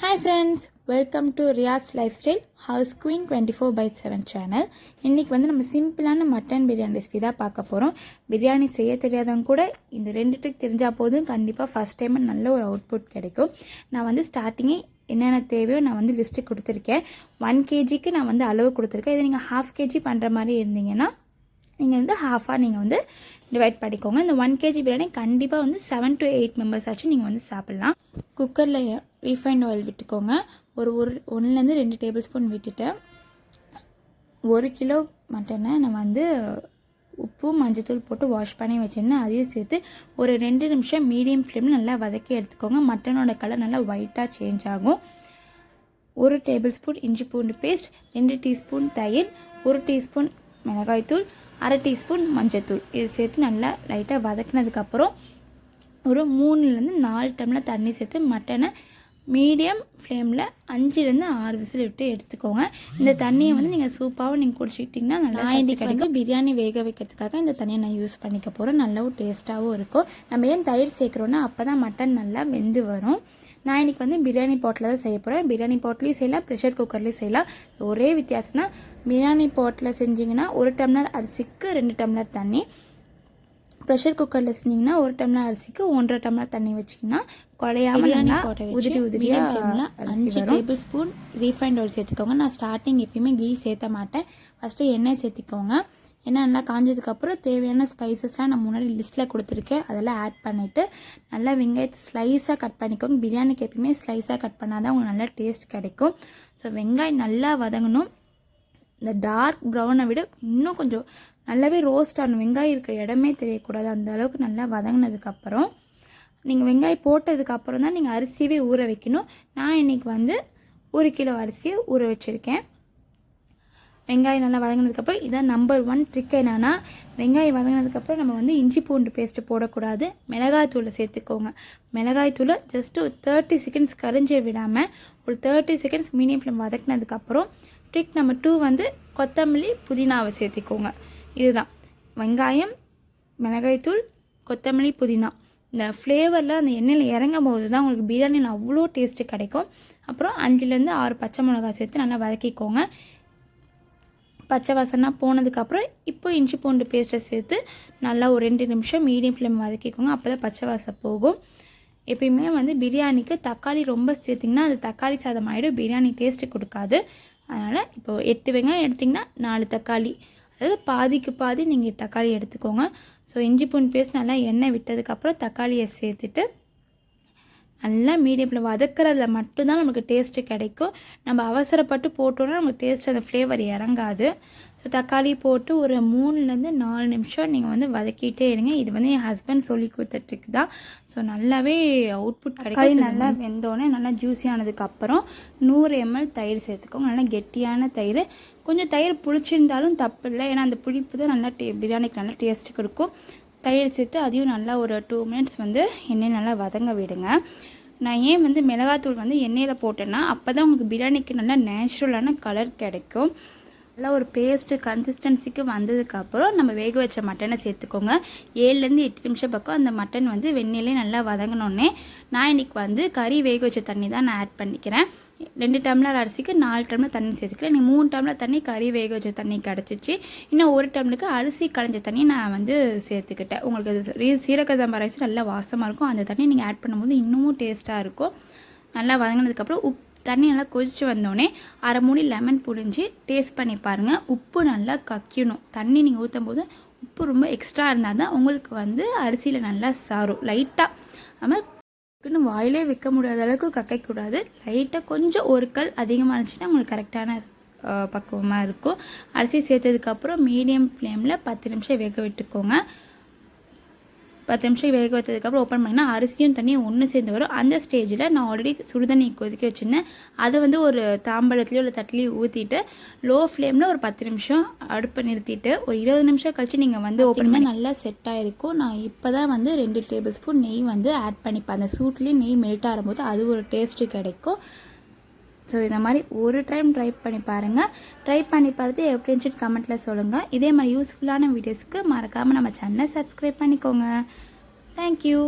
Hi friends welcome to Riyas lifestyle house queen twenty four by seven channel இன்றைக்கி வந்து நம்ம சிம்பிளான mutton biryani recipe தான் பார்க்க போகிறோம் பிரியாணி செய்ய தெரியாதவங்க கூட இந்த ரெண்டு ட்ரிக் தெரிஞ்சால் போதும். கண்டிப்பாக ஃபஸ்ட் டைம் நல்ல ஒரு அவுட்புட் கிடைக்கும். நான் வந்து ஸ்டார்டிங்கே என்னென்ன தேவையோ நான் வந்து லிஸ்ட்டு கொடுத்துருக்கேன். ஒன் கேஜிக்கு நான் வந்து அளவு கொடுத்துருக்கேன். இதை நீங்கள் ஹாஃப் கேஜி பண்ணுற மாதிரி இருந்தீங்கன்னா நீங்கள் வந்து ஹாஃபாக நீங்கள் வந்து டிவைட் பண்ணிக்கோங்க. இந்த ஒன் கேஜி பிரியாணி கண்டிப்பாக வந்து செவன் டு எயிட் மெம்பர்ஸ் ஆச்சும் நீங்கள் வந்து சாப்பிட்லாம். குக்கரில் ரீஃபைண்ட் ஆயில் விட்டுக்கோங்க. ஒரு ஒரு ஒன்றுலேருந்து ரெண்டு டேபிள் ஸ்பூன் விட்டுட்டேன் ஒரு கிலோ மட்டனை நான் வந்து உப்பு மஞ்சத்தூள் போட்டு வாஷ் பண்ணி வச்சுருந்தேன். அதையும் சேர்த்து ஒரு ரெண்டு நிமிஷம் மீடியம் ஃப்ளேமில் நல்லா வதக்கி எடுத்துக்கோங்க. மட்டனோட கலர் நல்லா ஒயிட்டாக சேஞ்ச் ஆகும். ஒரு டேபிள் ஸ்பூன் இஞ்சி பூண்டு பேஸ்ட் ரெண்டு டீஸ்பூன் தயிர் ஒரு டீஸ்பூன் மிளகாய்த்தூள் அரை டீஸ்பூன் மஞ்சத்தூள் இது சேர்த்து நல்லா லைட்டாக வதக்கினதுக்கப்புறம் ஒரு மூணுலேருந்து நாலு டம்ளர் தண்ணி சேர்த்து மட்டனை மீடியம் ஃப்ளேமில் அஞ்சுலேருந்து ஆறு விசில் விட்டு எடுத்துக்கோங்க. இந்த தண்ணியை வந்து நீங்கள் சூப்பாகவும் நீங்கள் குடிச்சிக்கிட்டிங்கன்னா நல்லா இன்றைக்கி வந்து பிரியாணி வேக வைக்கிறதுக்காக இந்த தண்ணியை நான் யூஸ் பண்ணிக்க போகிறேன் நல்லாவும் டேஸ்ட்டாகவும் இருக்கும். நம்ம ஏன் தயிர் சேர்க்குறோன்னா அப்போ தான் மட்டன் நல்லா வெந்து வரும். நான் இன்றைக்கி வந்து பிரியாணி பாட்டில் தான் செய்ய போகிறேன் பிரியாணி பாட்லேயும் செய்யலாம் ப்ரெஷர் குக்கர்லேயும் செய்யலாம். ஒரே வித்தியாசம் தான் பிரியாணி பாட்டில் செஞ்சிங்கன்னா ஒரு டம்ளர் அரிசிக்கு ரெண்டு டம்ளர் தண்ணி. ப்ரெஷர் குக்கரில் செஞ்சிங்கன்னா ஒரு டம்ளர் அரிசிக்கு ஒன்றரை டம்ளர் தண்ணி வச்சிங்கன்னா குழையாம உதிரி உதிரியாக அஞ்சு டேபிள் ஸ்பூன் ரீஃபைண்ட் ஆயில் சேர்த்துக்கோங்க. நான் ஸ்டார்டிங் எப்பயுமே கீ சேர்த்த மாட்டேன். ஃபஸ்ட்டு எண்ணெய் சேர்த்திக்கோங்க. எண்ணெய் நல்லா காஞ்சதுக்கப்புறம் தேவையான ஸ்பைசஸ்லாம் நான் முன்னாடி லிஸ்ட்டில் கொடுத்துருக்கேன். அதெல்லாம் ஆட் பண்ணிவிட்டு நல்லா வெங்காயத்தை ஸ்லைஸாக கட் பண்ணிக்கோங்க. பிரியாணிக்கு எப்பயுமே ஸ்லைஸாக கட் பண்ணால் தான் உங்களுக்கு நல்லா டேஸ்ட் கிடைக்கும். ஸோ வெங்காயம் நல்லா வதங்கணும். இந்த டார்க் ப்ரௌனை விட இன்னும் கொஞ்சம் நல்லாவே ரோஸ்ட் ஆகணும் வெங்காயம் இருக்கிற இடமே தெரியக்கூடாது. அந்த அளவுக்கு நல்லா வதங்கினதுக்கப்புறம் நீங்கள் வெங்காயம் போட்டதுக்கப்புறம் தான் நீங்கள் அரிசியவே ஊற வைக்கணும். நான் இன்றைக்கி வந்து ஒரு கிலோ அரிசியை ஊற வச்சுருக்கேன். வெங்காயம் நல்லா வதங்கினதுக்கப்புறம் இதான் நம்பர் ஒன் ட்ரிக் என்னென்னா வெங்காயம் வதங்கினதுக்கப்புறம் நம்ம வந்து இஞ்சி பூண்டு பேஸ்ட்டு போடக்கூடாது. மிளகாய்த்தூளை சேர்த்துக்கோங்க. மிளகாய்த்தூளை ஜஸ்ட்டு ஒரு தேர்ட்டி செகண்ட்ஸ் கரைஞ்சி விடாமல் ஒரு தேர்ட்டி செகண்ட்ஸ் மீடியம் ஃப்ளேம் வதக்கினதுக்கப்புறம் ட்ரிக் நம்பர் டூ வந்து கொத்தமல்லி புதினாவை சேர்த்திக்கோங்க. இதுதான். வெங்காயம் மிளகாய்த்தூள் கொத்தமல்லி புதினா. இந்த ஃப்ளேவரில் அந்த எண்ணெயில் இறங்கும் போது தான் உங்களுக்கு பிரியாணியில் அவ்வளோ டேஸ்ட்டு கிடைக்கும். அப்புறம் அஞ்சுலேருந்து ஆறு பச்சை மிளகாய் சேர்த்து நல்லா வதக்கிக்கோங்க. பச்சை வாசனா போனதுக்கப்புறம் இப்போ இஞ்சி பூண்டு பேஸ்ட்டை சேர்த்து நல்லா ஒரு ரெண்டு நிமிஷம் மீடியம் ஃப்ளேம் வதக்கிக்கோங்க. அப்போ தான் பச்சை வாசம் போகும். எப்பயுமே வந்து பிரியாணிக்கு தக்காளி ரொம்ப சேர்த்திங்கன்னா அது தக்காளி சாதம் ஆகிடும் பிரியாணி டேஸ்ட்டு கொடுக்காது. அதனால் இப்போ எட்டு வெங்காயம் எடுத்திங்கன்னா நாலு தக்காளி. அதாவது பாதிக்கு பாதி நீங்கள் தக்காளி எடுத்துக்கோங்க. ஸோ இஞ்சி பூண்டு பேஸ்ட் நல்லா எண்ணெய் விட்டதுக்கப்புறம் தக்காளியை சேர்த்துட்டு நல்லா மீடியமில் வதக்கிறதுல மட்டும்தான் நமக்கு டேஸ்ட்டு கிடைக்கும். நம்ம அவசரப்பட்டு போட்டோன்னா நமக்கு டேஸ்ட் அந்த ஃப்ளேவர் இறங்காது. ஸோ தக்காளி போட்டு ஒரு மூணுலேருந்து நாலு நிமிஷம் நீங்கள் வந்து வதக்கிட்டே இருங்க. இது வந்து என் ஹஸ்பண்ட் சொல்லி கொடுத்துட்டுருக்கு தான் ஸோ நல்லாவே அவுட்புட் கிடைக்கும். நல்லா வெந்தோடனே நல்லா ஜூஸியானதுக்கப்புறம் நூறு எம்எல் தயிர் சேர்த்துக்கோங்க. நல்லா கெட்டியான தயிர். கொஞ்சம் தயிர் புளிச்சிருந்தாலும் தப்பு இல்லை. ஏன்னா அந்த புளிப்பு தான் நல்லா டே பிரியாணிக்கு நல்லா டேஸ்ட்டு கொடுக்கும். தயிர் சேர்த்து அதையும் நல்லா ஒரு டூ மினிட்ஸ் வந்து எண்ணெய் நல்லா வதங்க விடுங்க. நான் ஏன் வந்து மிளகாத்தூள் வந்து எண்ணெயில் போட்டேன்னா அப்போ தான் உங்களுக்கு பிரியாணிக்கு நல்லா நேச்சுரலான கலர் கிடைக்கும். நல்லா ஒரு பேஸ்ட்டு கன்சிஸ்டன்சிக்கு வந்ததுக்கப்புறம் நம்ம வேக வச்ச மட்டனை சேர்த்துக்கோங்க. ஏழுலேருந்து எட்டு நிமிஷம் பக்கம் அந்த மட்டன் வந்து வெந்நிலே நல்லா வதங்கினோடனே நான் இன்றைக்கி வந்து கறி வேக வச்ச தண்ணி தான் நான் ஆட் பண்ணிக்கிறேன். ரெண்டு டம்ளர் அரிசிக்கு நாலு டம்ளர் தண்ணி சேர்த்துக்கிறேன். நீ மூணு டம்ளர் தண்ணி கறி வேக வச்ச தண்ணி கிடச்சிச்சு இன்னும் ஒரு டம்ளருக்கு அரிசி களைஞ்ச தண்ணி நான் வந்து சேர்த்துக்கிட்டேன். உங்களுக்கு சீரக சம்பா ரைஸ் நல்லா வாசமாக இருக்கும். அந்த தண்ணி நீங்கள் ஆட் பண்ணும்போது இன்னமும் டேஸ்ட்டாக இருக்கும். நல்லா வதங்கினதுக்கப்புறம் உப் தண்ணி நல்லா கொதித்து வந்தோடனே அரை மூடி லெமன் புழிஞ்சு டேஸ்ட் பண்ணி பாருங்கள் உப்பு நல்லா கக்கியணும். தண்ணி நீங்கள் ஊற்றும் போது உப்பு ரொம்ப எக்ஸ்ட்ரா இருந்தால் தான் உங்களுக்கு வந்து அரிசியில் நல்லா சாரும். லைட்டாக நம்ம டக்குன்னு வாயிலே வைக்க முடியாத அளவுக்கு கக்கைக்கூடாது லைட்டாக கொஞ்சம் ஒரு கல் அதிகமாக இருந்துச்சுன்னா உங்களுக்கு கரெக்டான பக்குவமாக இருக்கும். அரிசி சேர்த்ததுக்கப்புறம் மீடியம் ஃப்ளேமில் பத்து நிமிஷம் வேக விட்டுக்கோங்க. பத்து நிமிஷம் வேக வைத்ததுக்கப்புறம் ஓப்பன் பண்ணிங்கன்னா அரிசியும் தண்ணியும் ஒன்று சேர்ந்து வரும். அந்த ஸ்டேஜில் நான் ஆல்ரெடி சுடுதண்ணி கொதிக்க வச்சுருந்தேன். அதை வந்து ஒரு தாம்பழத்துலேயோ இல்லை தட்டிலையும் ஊற்றிட்டு லோ ஃப்ளேமில் ஒரு பத்து நிமிஷம் அடுப்பை நிறுத்திட்டு ஒரு இருபது நிமிஷம் கழித்து நீங்கள் வந்து ஓப்பன் பண்ணி நல்லா செட் ஆகிருக்கும் நான் இப்போ தான் வந்து ரெண்டு டேபிள் ஸ்பூன் நெய் வந்து ஆட் பண்ணிப்பேன். அந்த சூட்லேயும் நெய் மெல்ட் ஆகும்போது அது ஒரு டேஸ்ட்டு கிடைக்கும். ஸோ இந்த மாதிரி ஒரு டைம் ட்ரை பண்ணி பாருங்கள் ட்ரை பண்ணி பார்த்துட்டு எப்படி கமெண்ட்டில் சொல்லுங்கள் இதே மாதிரி யூஸ்ஃபுல்லான வீடியோஸ்க்கு மறக்காமல் நம்ம சேனலை சப்ஸ்கிரைப் பண்ணிக்கோங்க. தேங்க்யூ